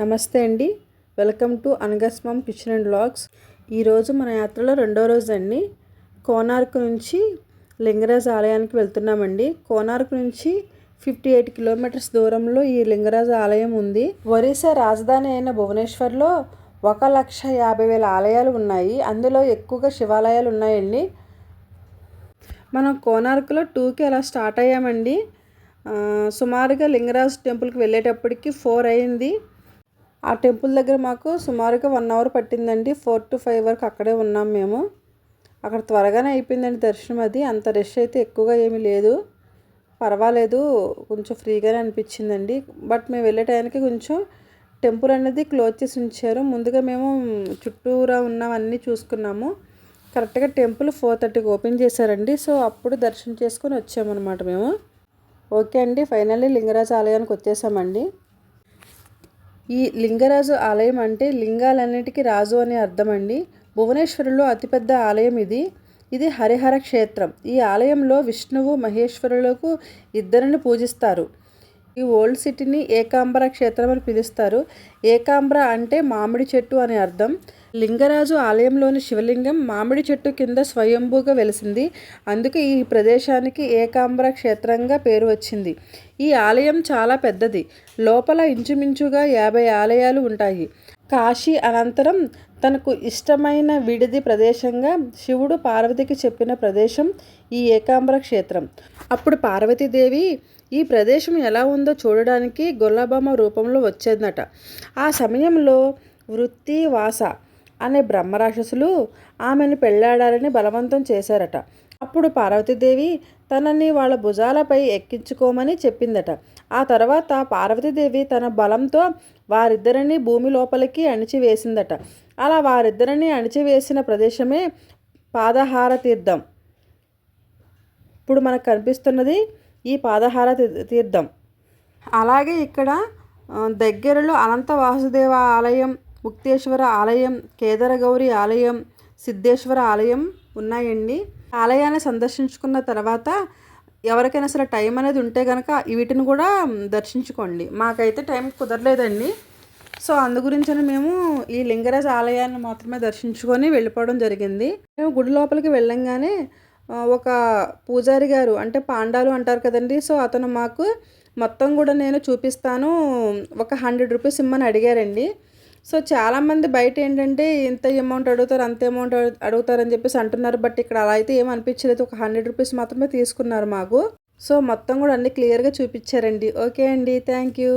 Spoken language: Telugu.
నమస్తే అండి. వెల్కమ్ టు అనగస్మం కిచెన్ అండ్ బ్లాగ్స్ ఈరోజు మన యాత్రలో రెండో రోజు అండి. కోనార్క్ నుంచి లింగరాజ్ ఆలయానికి వెళ్తున్నామండి. కోనార్క్ నుంచి ఫిఫ్టీ ఎయిట్ కిలోమీటర్స్ దూరంలో ఈ లింగరాజ్ ఆలయం ఉంది. ఒరిస్సా రాజధాని అయిన భువనేశ్వర్లో ఒక లక్ష యాభై వేల ఆలయాలు ఉన్నాయి. అందులో ఎక్కువగా శివాలయాలు ఉన్నాయండి. మనం కోనార్క్లో టూకి అలా స్టార్ట్ అయ్యామండి. సుమారుగా లింగరాజ్ టెంపుల్కి వెళ్ళేటప్పటికి ఫోర్ అయింది. ఆ టెంపుల్ దగ్గర మాకు సుమారుగా వన్ అవర్ పట్టిందండి. ఫోర్ టు ఫైవ్ వరకు అక్కడే ఉన్నాం మేము. అక్కడ త్వరగానే అయిపోయిందండి దర్శనం అది. అంత రష్ అయితే ఎక్కువగా ఏమీ లేదు. పర్వాలేదు కొంచెం ఫ్రీగానే అనిపించిందండి. బట్ మేము వెళ్ళే టైంకి కొంచెం టెంపుల్ అనేది క్లోజ్ చేసి ఉంచారు. ముందుగా మేము చుట్టూరా ఉన్నవన్నీ చూసుకున్నాము. కరెక్ట్గా టెంపుల్ ఫోర్ థర్టీకి ఓపెన్ చేశారండి. సో అప్పుడు దర్శనం చేసుకొని వచ్చామన్నమాట మేము. ఓకే అండి. ఫైనల్లీ లింగరాజ ఆలయానికి వచ్చేసామండి. ఈ లింగరాజు ఆలయం అంటే లింగాలన్నిటికీ రాజు అనే అర్థం అండి భువనేశ్వరులో అతిపెద్ద ఆలయం ఇది. ఇది హరిహర క్షేత్రం. ఈ ఆలయంలో విష్ణువు మహేశ్వరులకు ఇద్దరిని పూజిస్తారు. ఈ ఓల్డ్ సిటీని ఏకాంబర క్షేత్రం అని పిలుస్తారు. ఏకాంబర అంటే మామిడి చెట్టు అని అర్థం. లింగరాజు ఆలయంలోని శివలింగం మామిడి చెట్టు కింద స్వయంభూగా వెలిసింది. అందుకే ఈ ప్రదేశానికి ఏకాంబర క్షేత్రంగా పేరు వచ్చింది. ఈ ఆలయం చాలా పెద్దది. లోపల ఇంచుమించుగా యాభై ఆలయాలు ఉంటాయి. కాశీ అనంతరం తనకు ఇష్టమైన విడిది ప్రదేశంగా శివుడు పార్వతికి చెప్పిన ప్రదేశం ఈ ఏకాంబర క్షేత్రం. అప్పుడు పార్వతీదేవి ఈ ప్రదేశం ఎలా ఉందో చూడడానికి గొల్లబామ రూపంలో వచ్చేదట. ఆ సమయంలో వృత్తి వాస అనే బ్రహ్మరాక్షసులు ఆమెను పెళ్ళాడాలని బలవంతం చేశారట. అప్పుడు పార్వతీదేవి తనని వాళ్ళ భుజాలపై ఎక్కించుకోమని చెప్పిందట. ఆ తర్వాత పార్వతీదేవి తన బలంతో వారిద్దరిని భూమి లోపలికి అణిచివేసిందట. అలా వారిద్దరిని అణిచివేసిన ప్రదేశమే పాదహార తీర్థం ఇప్పుడు మనకు కనిపిస్తున్నది ఈ పాదహార తీ- తీర్థం అలాగే ఇక్కడ దగ్గరలో అనంత వాసుదేవ ఆలయం ముక్తేశ్వర ఆలయం కేదరగౌరి ఆలయం సిద్ధేశ్వర ఆలయం ఉన్నాయండి. ఆలయాన్ని సందర్శించుకున్న తర్వాత ఎవరికైనా అసలు టైం అనేది ఉంటే కనుక వీటిని కూడా దర్శించుకోండి. మాకైతే టైం కుదరలేదండి. సో అందుగురించని మేము ఈ లింగరాజ్ ఆలయాన్ని మాత్రమే దర్శించుకొని వెళ్ళిపోవడం జరిగింది. మేము గుడి లోపలికి వెళ్ళంగానే ఒక పూజారి గారు అంటే పాండాలు అంటారు కదండి. సో అతను మాకు మొత్తం కూడా నేను చూపిస్తాను. ఒక హండ్రెడ్ రూపీస్ ఇమ్మని అడిగారండి. సో చాలామంది బయట ఏంటంటే ఇంత అమౌంట్ అడుగుతారు అంత అమౌంట్ అడుగుతారని చెప్పేసి అంటున్నారు. బట్ ఇక్కడ అలా అయితే ఏం అనిపించలేదు. ఒక హండ్రెడ్ రూపీస్ మాత్రమే తీసుకున్నారు మాకు. సో మొత్తం కూడా అన్ని క్లియర్గా చూపించారండి. ఓకే అండి. Thank you.